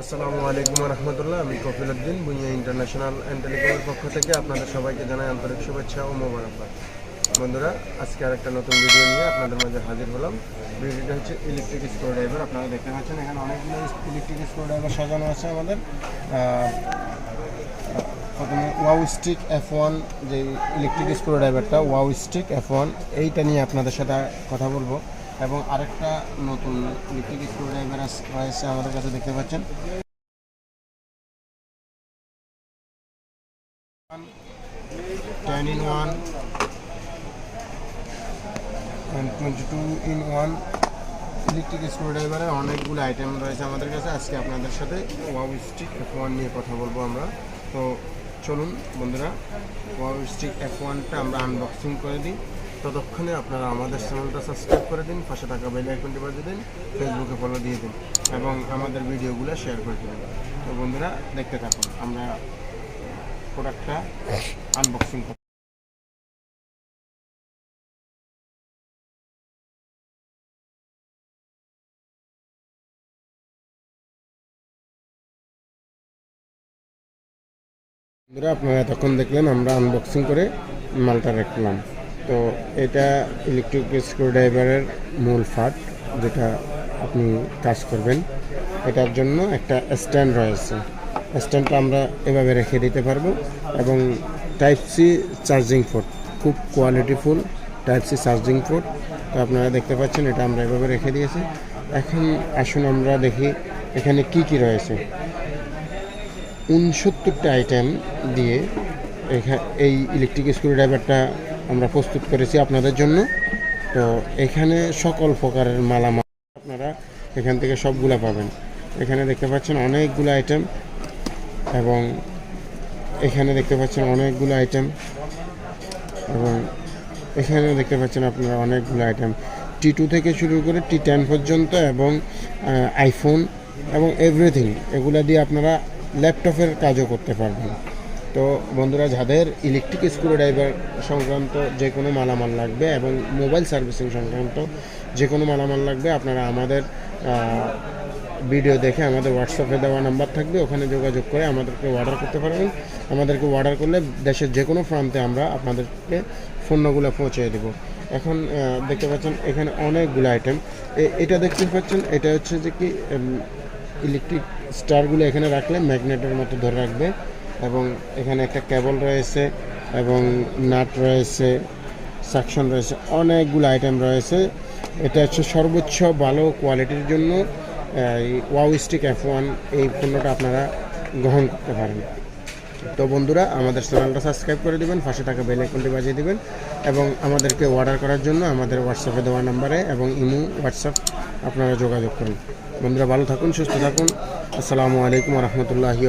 আসসালামু আলাইকুম রহমতুল্লাহ। আমি কফিল উদ্দিন, বুনিয়া ইন্টারন্যাশনাল অ্যান্ড পক্ষ থেকে আপনাদের সবাইকে জানাই আন্তরিক শুভেচ্ছা ও মোবারকবাদ। বন্ধুরা, আজকে আর একটা নতুন ভিডিও নিয়ে আপনাদের মাঝে হাজির হলাম। ভিডিওটা হচ্ছে ইলেকট্রিক স্ক্রু ড্রাইভার আপনারা দেখতে পাচ্ছেন এখানে অনেকগুলো ইলেকট্রিক স্ক্রু ড্রাইভার সাজানো আছে আমাদের। প্রথমে ওয়াও স্টিক এফ ওয়ান যে ইলেকট্রিক স্ক্রু ড্রাইভারটা ওয়াও স্টিক এফ ওয়ান এইটা নিয়ে আপনাদের সাথে কথা বলব। এবং আরেকটা নতুন ইলেকট্রিক স্ক্রু ড্রাইভার রয়েছে আমাদের কাছে, দেখতে পাচ্ছেন। টোয়েন্টি টু ইন ওয়ান অনেকগুলো আইটেম রয়েছে আমাদের কাছে। আজকে আপনাদের সাথে ওয়াও স্টিক এফ ওয়ান নিয়ে কথা বলব আমরা। তো চলুন বন্ধুরা ওয়াও স্টিক এফ ওয়ানটা আমরা আনবক্সিং করে দিই। ততক্ষণে আপনারা আমাদের চ্যানেলটা সাবস্ক্রাইব করে দিন, পাশে টাকা বেল আইকনটি বাজিয়ে দিন ফেসবুকে ফলো দিয়ে দিন এবং আমাদের ভিডিওগুলো শেয়ার করে দিন। তো বন্ধুরা, দেখতে থাকুন, আমরা প্রোডাক্টটা আনবক্সিং করি বন্ধুরা, আপনারা এতক্ষণ দেখলেন, আমরা আনবক্সিং করে মালটা রাখলাম। তো এটা ইলেকট্রিক স্ক্রু ড্রাইভারের মূল ফাট যেটা আপনি কাজ করবেন। এটার জন্য একটা স্ট্যান্ড রয়েছে। স্ট্যান্ডটা আমরা এভাবে রেখে দিতে পারব এবং টাইপ সি চার্জিং পোর্ট খুব qualityful type C charging port তো আপনারা দেখতে পাচ্ছেন এটা আমরা এভাবে রেখে দিয়েছি। এখন আসুন আমরা দেখি এখানে কি কি রয়েছে। উনসত্তরটা আইটেম দিয়ে এই ইলেকট্রিক স্ক্রু ড্রাইভারটা আমরা প্রস্তুত করেছি আপনাদের জন্য। তো এখানে সকল প্রকারের মালামাল আপনারা এখান থেকে সবগুলা পাবেন। এখানে দেখতে পাচ্ছেন অনেকগুলো আইটেম এবং এখানে দেখতে পাচ্ছেন অনেকগুলো আইটেম এবং এখানে দেখতে পাচ্ছেন আপনারা অনেকগুলো আইটেম টি টু থেকে শুরু করে টি টেন পর্যন্ত এবং আইফোন এবং এভরিথিং এগুলা দিয়ে আপনারা ল্যাপটপের কাজও করতে পারবেন। তো বন্ধুরা, যাদের ইলেকট্রিক স্ক্রু ড্রাইভার সংক্রান্ত যে কোনো মালামাল লাগবে এবং মোবাইল সার্ভিসিং সংক্রান্ত যে কোনো মালামাল লাগবে, আপনারা আমাদের ভিডিও দেখে আমাদের হোয়াটসঅ্যাপে দেওয়া নাম্বার থাকবে, ওখানে যোগাযোগ করে আমাদেরকে অর্ডার করতে পারবেন আমাদেরকে অর্ডার করলে দেশের যে কোনো প্রান্তে আমরা আপনাদেরকে পণ্যগুলো পৌঁছে দেব। এখন দেখতে পাচ্ছেন এখানে অনেকগুলো আইটেম এটা দেখতে পাচ্ছেন, এটা হচ্ছে যে কি ইলেকট্রিক স্টারগুলো এখানে রাখলে ম্যাগনেটের মতো ধরে রাখবে। এবং এখানে একটা কেবল রয়েছে এবং নাট রয়েছে সাকশন রয়েছে, অনেকগুলো আইটেম রয়েছে। এটা হচ্ছে সর্বোচ্চ ভালো কোয়ালিটির জন্য ওয়াও স্টিক এফ ওয়ান এই পণ্যটা আপনারা গ্রহণ করতে পারেন। তো বন্ধুরা, আমাদের চ্যানেলটা সাবস্ক্রাইব করে দিবেন, পাশে থাকা বেল আইকনটি বাজিয়ে দিবেন এবং আমাদেরকে অর্ডার করার জন্য আমাদের হোয়াটসঅ্যাপে দেওয়া নাম্বারে এবং ইমো হোয়াটসঅ্যাপ আপনারা যোগাযোগ করুন। বন্ধুরা, ভালো থাকুন, সুস্থ থাকুন। আসসালামু আলাইকুম রহমতুল্লাহি